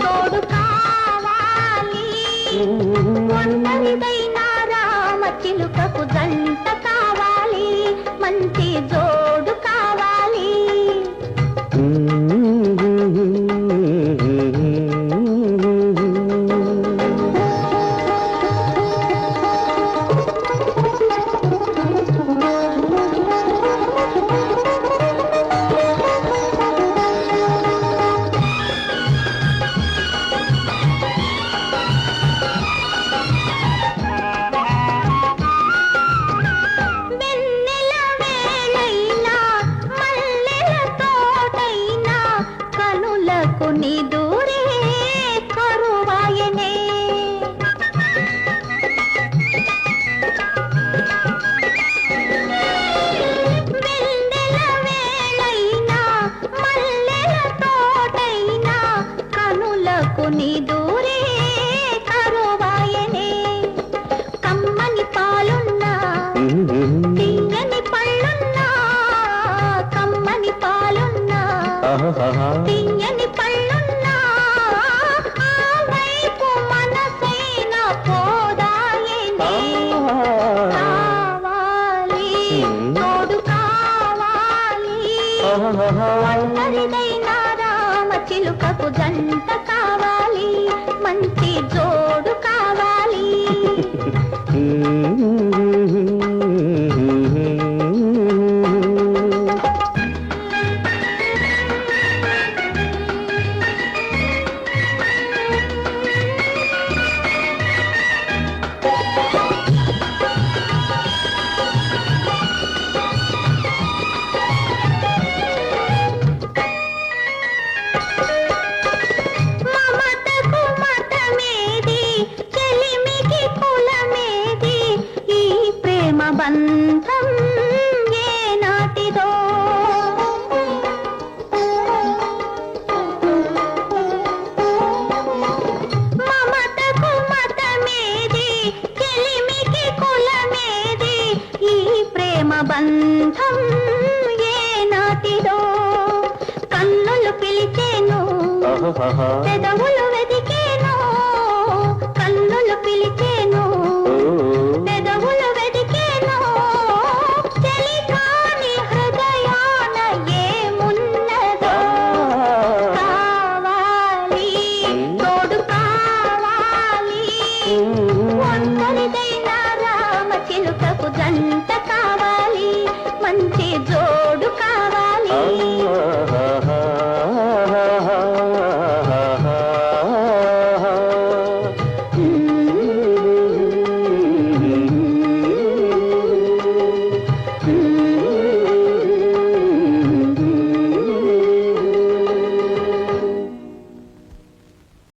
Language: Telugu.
తోడు కావాలి. ఒంటరిదైన రామ చిలుకకు జంట కావాలి. మంచి జో వేళైనా మల్లెల తోటైనా కనులకు నిదురే కరువాయనే. కమ్మని పాలున్నా తీయని పళ్ళున్నా కమ్మని పాలున్నా ఒంటరిదైన రామ చిలుకకు జంట కావాలి. మంచి జోడు బంధం ఏనాటిదో కన్నులు పిలిచేను. పెదవులు